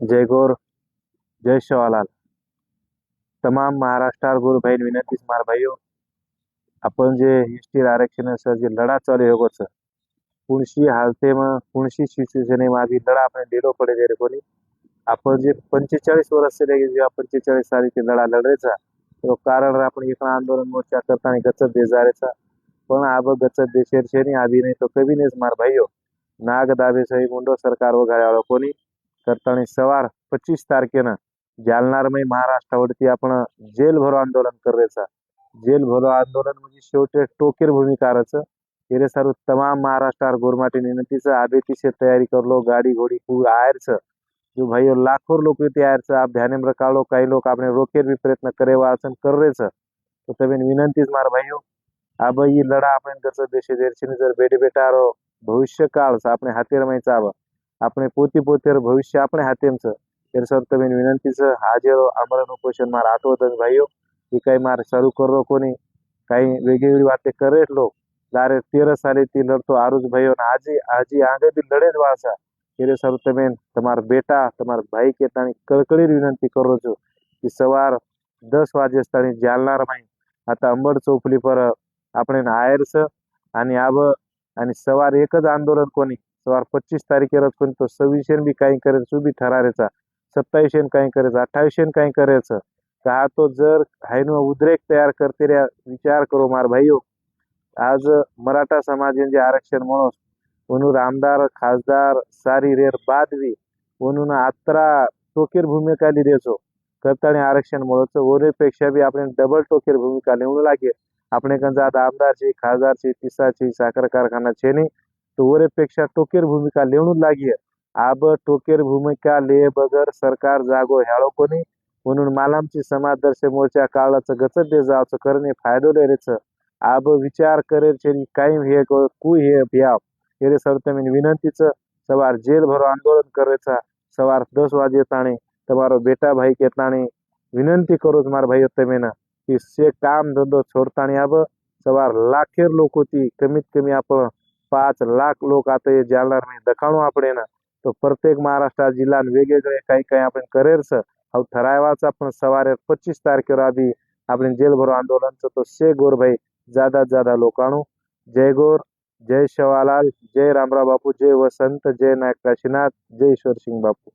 जय गोर जय शिवालाल तमाम महाराष्ट्रावर गुरु बहीण विनंतीच मार भाईयो आपण जे एस टी आरक्षणाचा जे लढा चालू आहे गोच कुणशी हालते मग कुणशी सिच्युएशन माझी लढा आपण दिलो पडे रे कोणी. आपण जे पंचेचाळीस वर्ष जेव्हा पंचेचाळीस साली ते लढा लढायचा तो कारण आपण इकडं आंदोलन मोर्चा करताना गचत दे जायचा पण आब गचत दे शेरशेनी आधी नाही तो कवीनेच नेच मार भाईयो नाग दाबे सही मुंडो सरकार वगाड्यावाळा कोणी करताना सवार पच्चीस तारखेनं जालनारमय महाराष्ट्रावरती आपण जेल भरो आंदोलन करायचा जेल भरो आंदोलन म्हणजे शेवटी टोकेर भूमिकाराचं हे सर्व तमाम महाराष्ट्र गोरमाटी विनंतीचं आबेतीशी तयारी करलो गाडी घोडी खूप आयरचं जो भाई लाखों लोग इथे आयरचं आप ध्यान में रखा लो काही लोक આપણે રોકેર બી પ્રયત્ન કરે વાસન કરે છે તો તમે વિનંતી જ મારા ભાઈઓ આ ભાઈ લડા આપણે કરશે દેશે દેશની જર બેઠે બેઠા રહો भविष्य काळ आपल्या हातीर माहीत आहे बा पोती पोती भविष्य आपल्या हातीमच तर सर तुम्ही विनंतीच हा जे अमरन उपोषण मार आठवत भाई हे काही मार चालू कर कोणी काही वेगळी वेगळी वाटते करे लोक दारे तेर साली ती लढतो आरुज भाई आजी आजी आग ती लढे वाळसा तेरे सर तुम्ही तुम्हाला बेटा तुम्हाला भाई के आणि कळकळी विनंती करो तो की सवार दस वाजेस्ता जालणार माहिती. आता अंबड चौफली पर आपण आयरस आणि आब आणि सवार एकच आंदोलन कोणी? सवार पच्चीस तारखेलाच कोणी? तो सव्वीसेन बी काही करायचं उभी सत्तावीस सत्तावीसेन काही करायचं अठ्ठावीसेन काही करायचं. का हा तो जर हायन उद्रेक तयार करते रे विचार करो मार भाईओ. आज मराठा समाज म्हणजे आरक्षण म्हणून म्हणून आमदार खासदार सारी रेर बादवी म्हणून आत्रा टोकेर भूमिका लिहिचो करताना आरक्षण म्हणून ओरेपेक्षा बी आपण डबल टोकेर भूमिका निवडू लागेल. आपणेकडं आता छे किस्सा छे साखर कारखाना छे छेनी तो ओरेपेक्षा टोकेर भूमिका लेवणू लागी आब टोकेर भूमिका ले बगर सरकार जागो ह्याळो कोणी? म्हणून मालामची समाजदर्श मोर्चा काळाचं गचत दे जावचं करणे फायदो रेच. आब विचार करेल छे कायम हे कु हे भियाव. हेरे सरतमीन विनंतीचं સવાર જેલ सवार जेल કરે आंदोलन સવાર सवार दस તાણી તમારો બેટા बेटा भाई તાણી विनंती કરું मार भाई ભાઈઓ की से काम धंदो सोडताना अब सवार लाखेर लोक होती. कमीत कमी आपण पाच लाख लोक आता हे जालनार नाही दखाणू आपण तो प्रत्येक महाराष्ट्र जिल्हा वेगवेगळे काही काही आपण करेरस हा ठरावाचा आपण सवार पच्चीस तारखेवर आधी आपण जेलभरो आंदोलनचं तो से गोर भाई ज्यादा ज्यादा लोकाणू जय गोर जय शवालाल जय रामराव बापू जय वसंत जय नायक काशीनाथ जय ईश्वर सिंग बापू.